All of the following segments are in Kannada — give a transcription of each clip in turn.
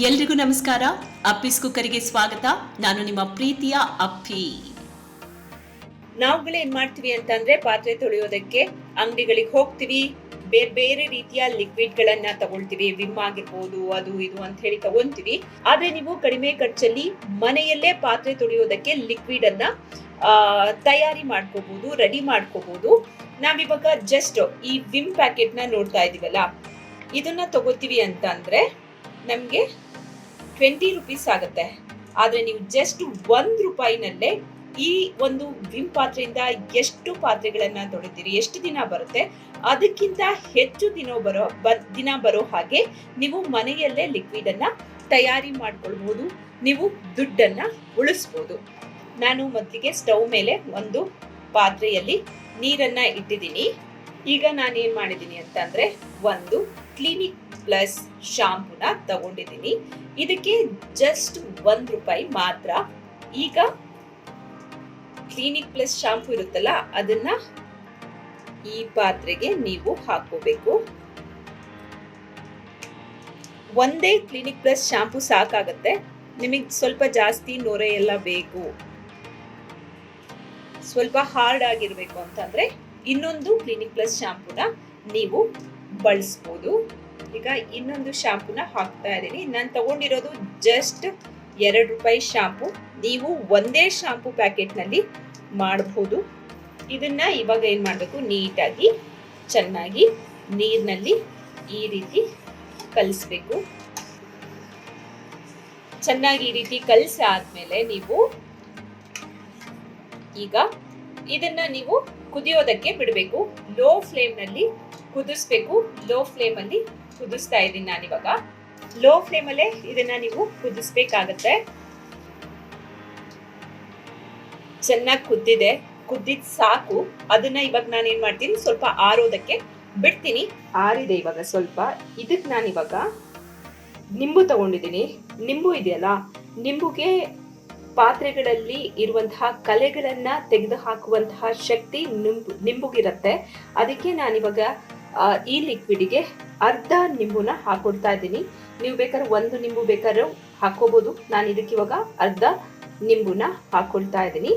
ಎಲ್ರಿಗೂ ನಮಸ್ಕಾರ. ಅಪ್ಪಿಸ್ ಕುಕ್ಕರಿಗೆ ಸ್ವಾಗತ. ನಾನು ನಿಮ್ಮ ಪ್ರೀತಿಯ ಅಪ್ಪಿ. ನಾವುಗಳು ಏನ್ ಮಾಡ್ತೀವಿ ಅಂತಂದ್ರೆ ಪಾತ್ರೆ ತೊಳೆಯೋದಕ್ಕೆ ಅಂಗಡಿಗಳಿಗೆ ಹೋಗ್ತೀವಿ. ಬೇರೆ ಬೇರೆ ರೀತಿಯ ಲಿಕ್ವಿಡ್ ಗಳನ್ನ ತಗೊಳ್ತೀವಿ. ವಿಮ್ ಆಗಿರ್ಬೋದು, ಅದು ಇದು ಅಂತ ಹೇಳಿ ತಗೊಂತೀವಿ ಆದ್ರೆ ನೀವು ಕಡಿಮೆ ಖರ್ಚಲ್ಲಿ ಮನೆಯಲ್ಲೇ ಪಾತ್ರೆ ತೊಳೆಯೋದಕ್ಕೆ ಲಿಕ್ವಿಡ್ ಅನ್ನ ತಯಾರಿ ಮಾಡ್ಕೋಬಹುದು ರೆಡಿ ಮಾಡ್ಕೋಬಹುದು ನಾವಿವಾಗ ಜಸ್ಟ್ ಈ ವಿಮ್ ಪ್ಯಾಕೆಟ್ನ ನೋಡ್ತಾ ಇದೀವಲ್ಲ. ಇದನ್ನ ತಗೋತೀವಿ ಅಂತ ಅಂದ್ರೆ ನಮ್ಗೆ ಟ್ವೆಂಟಿ ರುಪೀಸ್ ಆಗುತ್ತೆ. ಆದರೆ ನೀವು ಜಸ್ಟ್ ಒಂದು ರೂಪಾಯಿನಲ್ಲೇ ಈ ಒಂದು ವಿಮ್ ಪಾತ್ರೆಯಿಂದ ಎಷ್ಟು ಪಾತ್ರೆಗಳನ್ನು ತೊಳಿತೀರಿ, ಎಷ್ಟು ದಿನ ಬರುತ್ತೆ, ಅದಕ್ಕಿಂತ ಹೆಚ್ಚು ದಿನ ಬರೋ, ಬ- ದಿನ ಬರೋ ಹಾಗೆ ನೀವು ಮನೆಯಲ್ಲೇ ಲಿಕ್ವಿಡ್ ಅನ್ನ ತಯಾರಿ ಮಾಡ್ಕೊಳ್ಬಹುದು ನೀವು ದುಡ್ಡನ್ನ ಉಳಿಸ್ಬೋದು. ನಾನು ಮೊದಲಿಗೆ ಸ್ಟವ್ ಮೇಲೆ ಒಂದು ಪಾತ್ರೆಯಲ್ಲಿ ನೀರನ್ನ ಇಟ್ಟಿದ್ದೀನಿ. ಈಗ ನಾನು ಏನ್ ಮಾಡಿದ್ದೀನಿ ಅಂತಂದರೆ ಒಂದು ಕ್ಲಿನಿಕ್ ಪ್ಲಸ್ ಶಾಂಪೂನ ತಗೊಂಡಿದ್ದೀನಿ. ಇದಕ್ಕೆ ಜಸ್ಟ್ ಒಂದು ರೂಪಾಯಿ ಮಾತ್ರ. ಈಗ ಕ್ಲಿನಿಕ್ ಪ್ಲಸ್ ಶಾಂಪೂ ಇರುತ್ತಲ್ಲ, ಅದನ್ನ ಈ ಪಾತ್ರೆಗೆ ನೀವು ಹಾಕೋಬೇಕು ಒಂದೇ ಕ್ಲಿನಿಕ್ ಪ್ಲಸ್ ಶಾಂಪೂ ಸಾಕಾಗತ್ತೆ. ನಿಮಗೆ ಸ್ವಲ್ಪ ಜಾಸ್ತಿ ನೊರೆ ಎಲ್ಲ ಬೇಕು. ಸ್ವಲ್ಪ ಹಾರ್ಡ್ ಆಗಿರಬೇಕು ಅಂತಂದ್ರೆ ಇನ್ನೊಂದು ಕ್ಲಿನಿಕ್ ಪ್ಲಸ್ ಶಾಂಪೂನ ನೀವು ಬಳಸ್ಬೋದು. ಈಗ ಇನ್ನೊಂದು ಶಾಂಪೂನ ಹಾಕ್ತಾ ಇದ್ದೀನಿ. ನಾನು ತಗೊಂಡಿರೋದು ಜಸ್ಟ್ ಎರಡು ರೂಪಾಯಿ ಶಾಂಪು ನೀವು ಒಂದೇ ಶಾಂಪು ಪ್ಯಾಕೆಟ್ನಲ್ಲಿ ಮಾಡಬಹುದು ಇದನ್ನ ಇವಾಗ ಏನು ಮಾಡಬೇಕು? ನೀಟಾಗಿ, ಚೆನ್ನಾಗಿ ನೀರಿನಲ್ಲಿ ಈ ರೀತಿ ಕಲಿಸ್ಬೇಕು. ಚೆನ್ನಾಗಿ ಈ ರೀತಿ ಕಲಸಿ ಆದಮೇಲೆ ನೀವು ಈಗ ಇದನ್ನ ನೀವು ಕುದಿಯೋದಕ್ಕೆ ಬಿಡಬೇಕು. ಲೋ ಫ್ಲೇಮ್ನಲ್ಲಿ ಕುದಿಸ್ಬೇಕು. ಲೋ ಫ್ಲೇಮ್ ಅಲ್ಲಿ ಕುದಿಸ್ತಾ ಇದ್ದೀನಿ ನಾನಿವಾಗ ಲೋ ಫ್ಲೇಮ್ ಅಲ್ಲೇ ಇದನ್ನ ನೀವು ಕುದಿಸ್ಬೇಕಾಗತ್ತೆ. ಚೆನ್ನಾಗಿ ಕುದ್ದಿದೆ. ಕುದ್ದಿದ್ ಸಾಕು. ಅದನ್ನ ಇವಾಗ ನಾನು ಏನ್ ಮಾಡ್ತೀನಿ? ಸ್ವಲ್ಪ ಆರೋದಕ್ಕೆ ಬಿಡ್ತೀನಿ. ಆರಿದೆ ಇವಾಗ ಸ್ವಲ್ಪ. ಇದಕ್ ನಾನು ಇವಾಗ ನಿಂಬು ತಗೊಂಡಿದ್ದೀನಿ. ನಿಂಬು ಇದೆಯಲ್ಲ? ನಿಂಬುಗೆ ಪಾತ್ರೆಗಳಲ್ಲಿ ಇರುವಂತಹ ಕಲೆಗಳನ್ನ ತೆಗೆದು ಹಾಕುವಂತಹ ಶಕ್ತಿ ನಿಂಬು, ನಿಂಬುಗಿರುತ್ತೆ. ಅದಕ್ಕೆ ನಾನಿವಾಗ ಇವಾಗ ಈ ಲಿಕ್ವಿಡ್ಗೆ ಅರ್ಧ ನಿಂಬುನ ಹಾಕೊಡ್ತಾ ಇದ್ದೀನಿ. ನೀವು ಬೇಕಾದ್ರೆ ಒಂದು ನಿಂಬು ಬೇಕಾದ್ರೂ ಹಾಕೋಬಹುದು ನಾನು ಇದಕ್ಕೆ ಇವಾಗ ಅರ್ಧ ನಿಂಬುನ ಹಾಕೊಳ್ತಾ ಇದ್ದೀನಿ.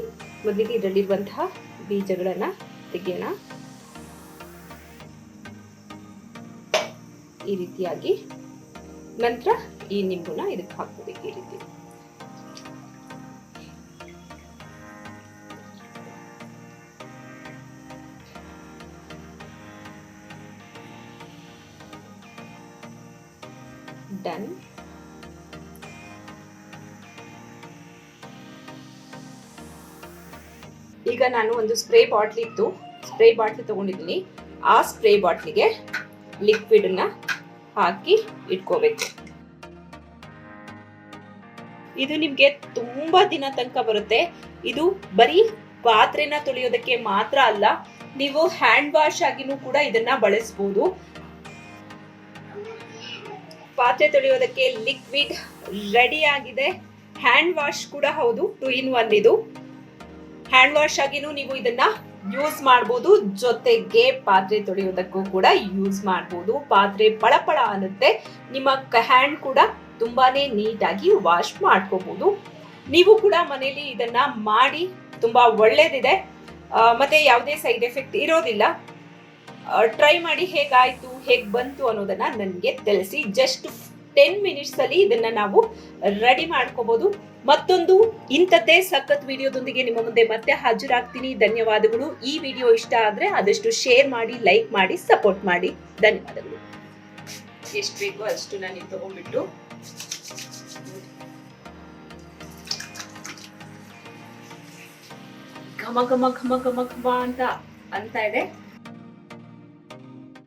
ಮೊದಲಿಗೆ ಇದರಲ್ಲಿರುವಂತಹ ಬೀಜಗಳನ್ನ ತೆಗೆಯೋಣ. ಈ ರೀತಿಯಾಗಿ ನಂತರ ಈ ನಿಂಬುನ ಇದಕ್ಕೆ ಹಾಕೋಬೇಕು. ಈ ರೀತಿ. ಡನ್ ಈಗ ನಾನು ಒಂದು ಸ್ಪ್ರೇ ಬಾಟ್ಲಿ ಇತ್ತು. ಸ್ಪ್ರೇ ಬಾಟ್ಲಿ ತಗೊಂಡಿದ್ದೀನಿ. ಆ ಸ್ಪ್ರೇ ಬಾಟ್ಲಿಗೆ ಲಿಕ್ವಿಡ್ನ ಹಾಕಿ ಇಟ್ಕೋಬೇಕು. ಇದು ನಿಮ್ಗೆ ತುಂಬಾ ದಿನ ತನಕ ಬರುತ್ತೆ. ಇದು ಬರೀ ಪಾತ್ರೆನ ತೊಳೆಯೋದಕ್ಕೆ ಮಾತ್ರ ಅಲ್ಲ, ನೀವು ಹ್ಯಾಂಡ್ ವಾಶ್ ಆಗಿನೂ ಕೂಡ ಇದನ್ನ ಬಳಸಬಹುದು ಪಾತ್ರೆ ತೊಳೆಯೋದಕ್ಕೆ ಲಿಕ್ವಿಡ್ ರೆಡಿ ಆಗಿದೆ. ಹ್ಯಾಂಡ್ ವಾಶ್ ಕೂಡ ಹೌದು ಟು ಇನ್ ಒನ್ ಇದು. ಹ್ಯಾಂಡ್ ವಾಶ್ ಆಗಿನೂ ನೀವು ಇದನ್ನ ಯೂಸ್ ಮಾಡಬಹುದು ಜೊತೆಗೆ ಪಾತ್ರೆ ತೊಳೆಯೋದಕ್ಕೂ ಕೂಡ ಯೂಸ್ ಮಾಡಬಹುದು ಪಾತ್ರೆ ಪಳಪಳ ಅನ್ನುತ್ತೆ ನಿಮ್ಮ ಹ್ಯಾಂಡ್ ಕೂಡ ತುಂಬಾನೇ ನೀಟಾಗಿ ವಾಶ್ ಮಾಡ್ಕೋಬಹುದು ನೀವು ಕೂಡ ಮನೆಯಲ್ಲಿ ಇದನ್ನ ಮಾಡಿ, ತುಂಬಾ ಒಳ್ಳೇದಿದೆ. ಮತ್ತೆ ಯಾವುದೇ ಸೈಡ್ ಎಫೆಕ್ಟ್ ಇರೋದಿಲ್ಲ. ಟ್ರೈ ಮಾಡಿ ಹೇಗಾಯ್ತು, ಹೇಗೆ ಬಂತು ಅನ್ನೋದನ್ನ ನನಗೆ ತಿಳಿಸಿ. ಜಸ್ಟ್ ಟೆನ್ ಮಿನಿಟ್ಸಲ್ಲಿ ಇದನ್ನ ನಾವು ರೆಡಿ ಮಾಡ್ಕೋಬೋದು. ಮತ್ತೊಂದು ಇಂಥದ್ದೇ ಸಖತ್ ವಿಡಿಯೋದೊಂದಿಗೆ ನಿಮ್ಮ ಮುಂದೆ ಮತ್ತೆ ಹಾಜರಾಗ್ತೀನಿ. ಧನ್ಯವಾದಗಳು. ಈ ವಿಡಿಯೋ ಇಷ್ಟ ಆದ್ರೆ ಆದಷ್ಟು ಶೇರ್ ಮಾಡಿ ಲೈಕ್ ಮಾಡಿ ಸಪೋರ್ಟ್ ಮಾಡಿ. ಧನ್ಯವಾದಗಳು. ಎಷ್ಟು ಬೇಕೋ ಅಷ್ಟು ನಾನು ತಗೊಂಡ್ಬಿಟ್ಟು ಘಮ ಘಮ ಘಮ ಘಮ ಘಮ ಅಂತ ಅಂತ ಇದೆ.